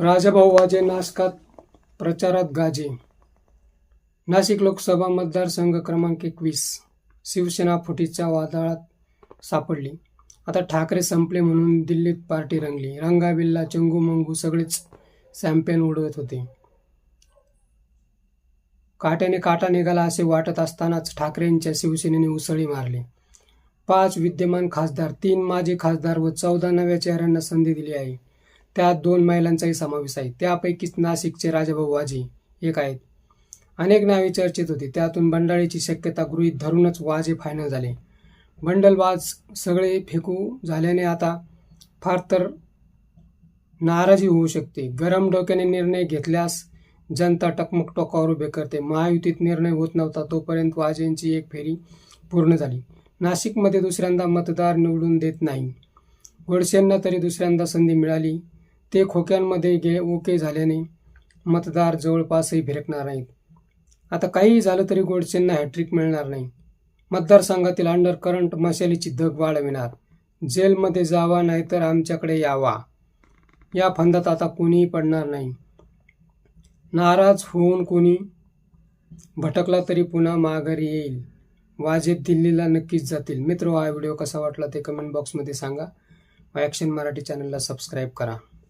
राजाभाऊ वाजे नाशकात प्रचारात गाजे. नाशिक लोकसभा मतदारसंघ क्रमांक एकवीस. शिवसेना फुटीच्या वादळात सापडली. आता ठाकरे संपले म्हणून दिल्लीत पार्टी रंगली. रंगाबिल्ला चंगू मंगू सगळेच सॅम्पेन उडवत होते. काट्याने काटा निघाला असे वाटत असतानाच ठाकरेंच्या शिवसेनेने उसळी मारली. पाच विद्यमान खासदार तीन माजी खासदार व चौदा नव्या चेहऱ्यांना संधी दिली आहे. त्यात दोन महिलांचाही समावेश आहे. त्यापैकीच नाशिकचे राजाभाऊ वाजे एक आहेत. अनेक नावे चर्चेत होती. त्यातून बंडाळीची शक्यता गृहीत धरूनच वाजे फायनल झाले. बंडलबाज सगळे फेकू झाल्याने आता फार तर नाराजी होऊ शकते. गरम डोक्याने निर्णय घेतल्यास जनता टकमक टोकावर उभे करते. महायुतीत निर्णय होत नव्हता तोपर्यंत वाजेंची एक फेरी पूर्ण झाली. नाशिकमध्ये दुसऱ्यांदा मतदार निवडून देत नाही. गोडसेंना तरी दुसऱ्यांदा संधी मिळाली. ते खोक्यांमध्ये गे ओके झाल्याने मतदार जवळपासही भिरकणार नाहीत. आता काहीही झालं तरी गोडसेंना हॅट्रिक मिळणार नाही. मतदारसंघातील अंडर करंट मशालीची धग वाढविणार. जेलमध्ये जावा नाहीतर आमच्याकडे यावा. या फंदात आता कोणीही पडणार नाही. नाराज होऊन कोणी भटकला तरी पुन्हा माघारी येईल. वाजेत दिल्लीला नक्कीच जातील. मित्र हा व्हिडिओ कसा वाटला ते कमेंट बॉक्समध्ये सांगा. ॲक्शन मराठी चॅनलला सबस्क्राईब करा.